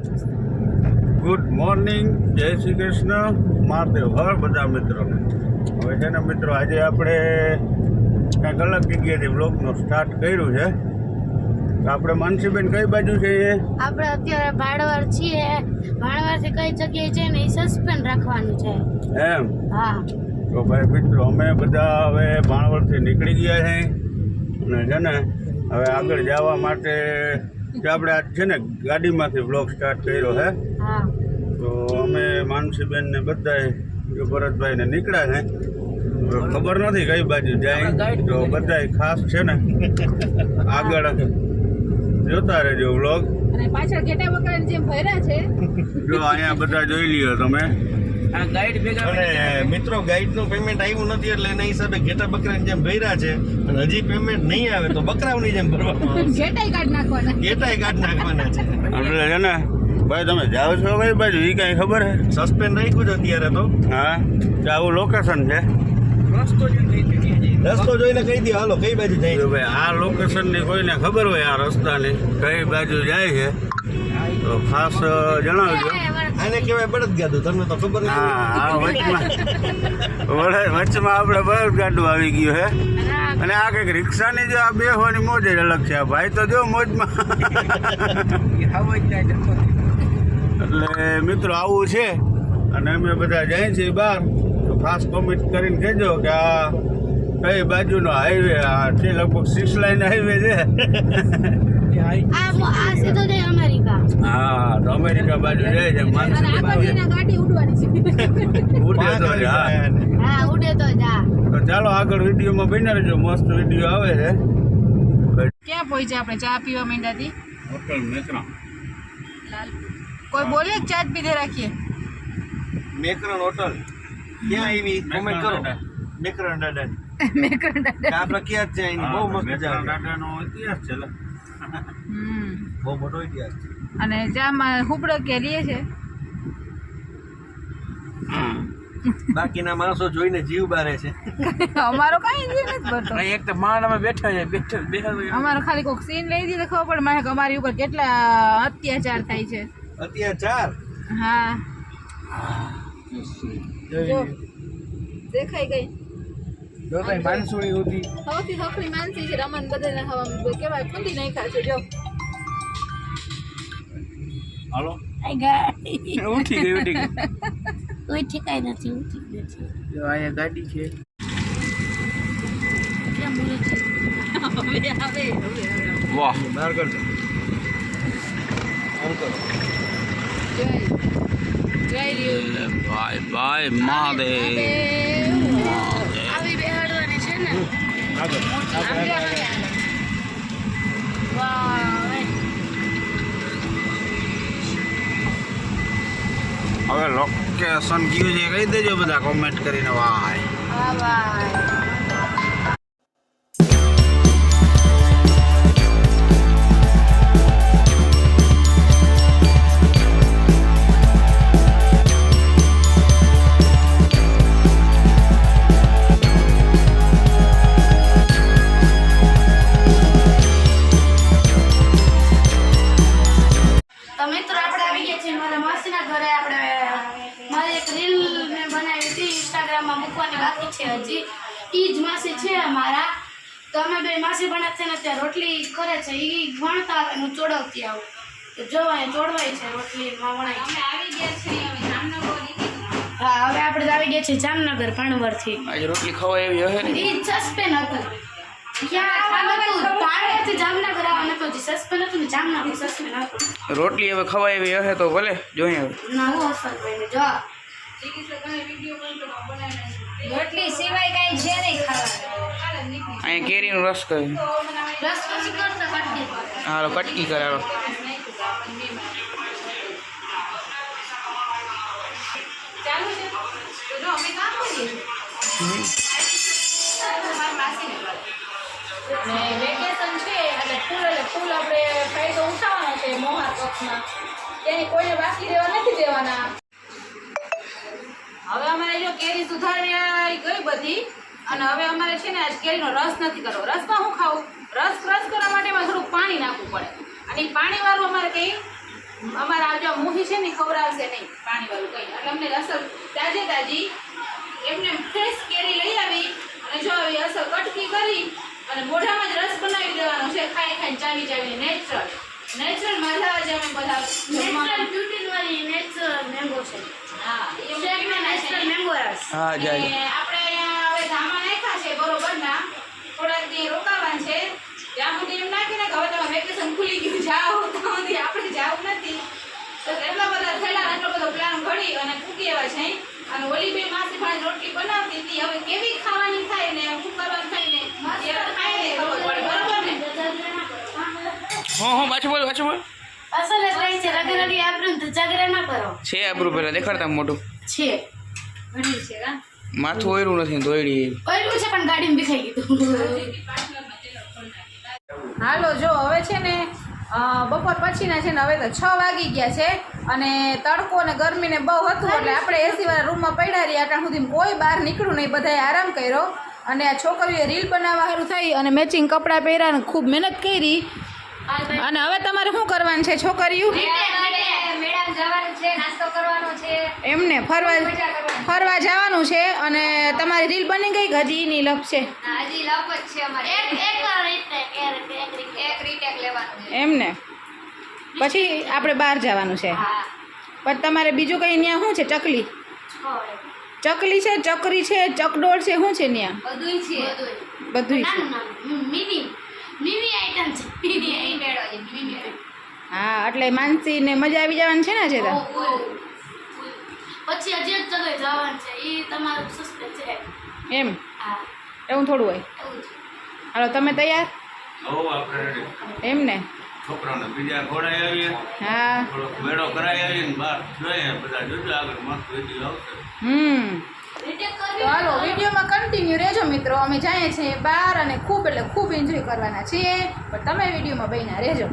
Good morning જય શ્રી કૃષ્ણ મહાદેવ હર બધા મિત્રોને હવે છે ને મિત્રો આજે આપણે કંઈક અલગ જગ્યાએથી બ્લોગનો સ્ટાર્ટ કર્યું છે. તો આપણે માનસીબેન કઈ બાજુ છે એ? આપણે અત્યારે ભાડવર છીએ. ભાડવરથી કઈ જગ્યાએ છે ને એ સસ્પેન્ડ રાખવાનું છે. એમ? હા. તો ભાઈ મિત્રો અમે બધા હવે ભાણવરથી નીકળી ગયા છે. અને છે ને હવે આગળ જવા માટે જે આપણે આજ છે ને ગાડીમાંથી બ્લોગ સ્ટાર્ટ કર્યો છે તો અમે માનસીબેન ને બધાય જો ભરતભાઈ ને નીકળ્યા છે ખબર નથી કઈ બાજુ જાય. તો બધાય ખાસ છે ને આગળ જોતા રહેજો છે. જો અહીંયા બધા જોઈ લ્યો તમે. અને મિત્રો ગાઈડનું પેમેન્ટ આવ્યું નથી એટલે એના હિસાબે ઘેટા બકરાની જેમ ભર્યા છે અને હજી પેમેન્ટ નહીં આવે તો બકરાઓની જેમ ભરવામાં ઘેટાઈ કાઢ નાખવાના. ઘેટાય કાઢ નાખવાના છે. એટલે છે ને ભાઈ તમે જાઓ છો કઈ બાજુ એ કાંઈ ખબર છે સસ્પેન્ડ રાખ્યું છે અત્યારે તો. હા તો આવું લોકેશન છે. રસ્તો જોઈને કહી દે હાલો કઈ બાજુ જાય ભાઈ આ લોકેશનની કોઈને ખબર હોય આ રસ્તાની કઈ બાજુ જાય છે? તો ખાસ જણાવજો. આને કહેવાય બળદ ગાડું તમને તો ખબર હા આ વચમાં. વડે વચમાં આપણે બળદ ગાડું આવી ગયું હે. અને આ કંઈક રિક્ષાની જો આ બેસવાની મોજ જ અલગ છે. આ ભાઈ તો જો મોજમાં. એટલે મિત્રો આવું છે. અને અમે બધા જાય છીએ બહાર. તો ખાસ કોમેન્ટ કરીને કહેજો કે આ કઈ બાજુનો હાઈવે આ છે લગભગ સિક્સ લાઈન હાઈવે છે. જાય હા અમેરિકા બાજુ જાય છે અને માનસી આગળ જઈને ગાડી ઉડે તો જ, હા. હા ઉડે તો જા તો ચાલો આગળ વિડીયોમાં બન્યા રહેજો મસ્ત વીડિયો આવે છે. ક્યાં પહોંચ્યા આપણે? ચા પીવા માંડ્યાથી? હોટલ મેકરા. કોઈ બોલે ચા પીધે રાખીએ? મેકરણ હોટલ. ક્યાં આવી કોમેન્ટ કરો. મેકરણ દાદા. મેં કંટાળ્યા. આ પ્રખ્યાત છે એની? બહુ મસ્ત મજા આવે દાદાનો ઇતિહાસ છે બહુ મોટો ઇતિહાસ છે. અને ચામાં હુપડો કે લે છે. બાકીના માણસો જોઈને જીવ બારે છે. અમારો કઈ જીવ નથી ભરતો એક તો માણ અમે બેઠા છે બેઠા બેઠા અમારો ખાલી કોક સીન લઈ દીધો ખબર પડે મારે અમારી ઉપર કેટલા અત્યાચાર થાય છે. અત્યાચાર? હા. દેખાઈ ગઈ. જો ભાઈ માનસુણી હતી. સૌથી સખરી માનસી છે રમન બધાને ખાવા કેવાય કુંદી નહીં ખાશે જો. હાલો. ઉઠી ગઈ ઉઠી ગઈ. કોઈ કઈ નથી ઉઠી ગઈ જો અહીંયા ગાડી છે. કેમ બોલે છે? હવે હવે હવે વાહ. બહાર કર આમ કરો. જય જય બાય ભાઈ મહાદેવ. હવે. લોકેશન કયું છે કહી દેજો બધા કોમેન્ટ કરીને વાય ભાઈ ઇન્સ્ટાગ્રામમાં મૂકવાની બાકી છે હજી. એ જ માસી છે અમારા. તો અમે બે માસી ભણત છે ને ત્યાં રોટલી કરે છે. એ વણતા આવે હું ચોડવતી આવું. તો જોવાય ચોડવાય છે રોટલીમાં વણાય છે. આવી ગયા છે હવે જામનગર હા હવે આપણે આવી ગયા છીએ જામનગર ભાણવરથી આજે રોટલી ખવાય એવી હશે ને? એ સસ્પેન હતું. ક્યાં આવવાનું હતું ભાણવરથી જામનગર આવવાનું સસ્પેન હતું જામનગર સસ્પેન હતું. રોટલી હવે ખવાય એવી હશે તો ભલે. જોઈએ હવે ના હું અસર ભાઈને જો. રોટલી સિવાય કઈ છે નહીં ખાવાનું. અહીંયા કેરીનો રસ કરે. રસ પછી કરતા કટકી. હાલો કટકી કરે હાલો. ચાલુ છે? તો જો અમે કામ કરીએ. ને વેકેશન છે એટલે ફૂલ એટલે ફૂલ આપણે ફાયદો ઉઠાવવાનો છે મોહા પક્ષમાં તેની કોઈને બાકી રહેવા નથી દેવાના. હવે અમારે જો કેરી સુધારવી ગઈ બધી, અને હવે અમારે છે ને આજ કેરીનો રસ નથી કરવો. રસમાં હું ખાવું? રસ રસ કરવા માટે એમાં થોડુંક પાણી નાખવું પડે. અને પાણીવાળું અમારે કંઈ, અમારા આ જો છે ને ખવડાવશે નહીં, પાણીવાળું કંઈ. એટલે અમને અસર તાજે તાજી, એમને ફ્રેશ કેરી લઈ આવી, અને જો આવી અસર કટકી કરી, અને મોઢામાં જ રસ બનાવી દેવાનો છે, ખાઈ ખાઈ ચાવી ચાવીને નેચરલ નેચરલ માથા આજે અમે બધા નેચરલ બ્યુટી વાળી નેચરલ મેંગો છે. હા એ અમને શેકમાં નેચરલ મેંગો રસ. હા જાય. આપણે અહીંયા હવે ધામા નાખ્યા છે બરોબર ના? થોડાક દી રોકાવાન છે. ત્યાં સુધી એમ નાખીને કે હવે તમે વેકેશન ખુલી ગયું જાઓ. ત્યાં સુધી આપણે જાવું નથી. તો એટલા બધા થયેલા એટલો બધો પ્લાન ઘડી અને ફૂકી એવા છે. અને ઓલી બે માસી ભાઈ રોટલી બનાવતી હતી. હવે કેવી ખાવાની થાય ને શું કરવાનું થાય ને એ તો ખાઈને ખબર પડે બરોબર ને હા હા પાછું બોલ પાછું બોલ. અસલ જ રહી છે રગરડી આપણું તો ઝઘડા ના કરો છે આપણું પેલા દેખાડતા મોટું. છે. ઘણી છે હા. માથું ઓયરું નથી દોયડી એવી. છે. પણ ગાડીમાં બિખાઈ ગયું હાલો જો હવે છે ને બપોર પછીના છે ને હવે તો છ વાગી ગયા છે અને તડકો ને ગરમી ને બહુ હતું એટલે આપણે એસી વાળા રૂમમાં પડ્યા રહ્યા ત્યાં સુધી કોઈ બહાર નીકળ્યું નહીં બધાએ આરામ કર્યો. અને આ છોકરીઓએ રીલ બનાવવા સારું થઈ અને મેચિંગ કપડાં પહેર્યા અને ખૂબ મહેનત કરી. અને હવે તમારે શું કરવાનું છે છોકરીઓ મેડમ જવાનું છે નાસ્તો કરવાનો છે. એમને ફરવા ફરવા જવાનું છે. અને તમારી રીલ બની ગઈ કે હજી એની લપ છે? ના, હજી લપ છે એમને? પછી આપણે બહાર જવાનું છે. હા. પણ તમારે બીજું કંઈ ત્યાં શું છે ચકલી? ચકલી છે ચકરી છે ચકડોળ છે શું છે ત્યાં છે. બધું છે. આઈટમ છે મેળો છે, મેળો. હા એટલે માનસી ને મજા આવી જવાની છે ને છે તો? પછી હજી એક જગ્યાએ જવાનું છે. એ તમારું સસ્પેન્સ છે. એમ? હા. એવું થોડું હોય? હાલો તમે તૈયાર? એમ ને? છોકરાઓને બીજા ખોડાઈ આવીએ. હા. મેળો કરાવી આવીએ ને બહાર. જોઈએ બધા જોજો આગળ મસ્ત વીડિયો આવશે. હમ. તો હાલો વિડીયોમાં કન્ટિન્યુ રહેજો મિત્રો. અમે જઈએ છીએ બહાર અને ખૂબ એટલે ખૂબ એન્જોય કરવાના છીએ. પણ તમે વિડીયોમાં બન્યા રહેજો.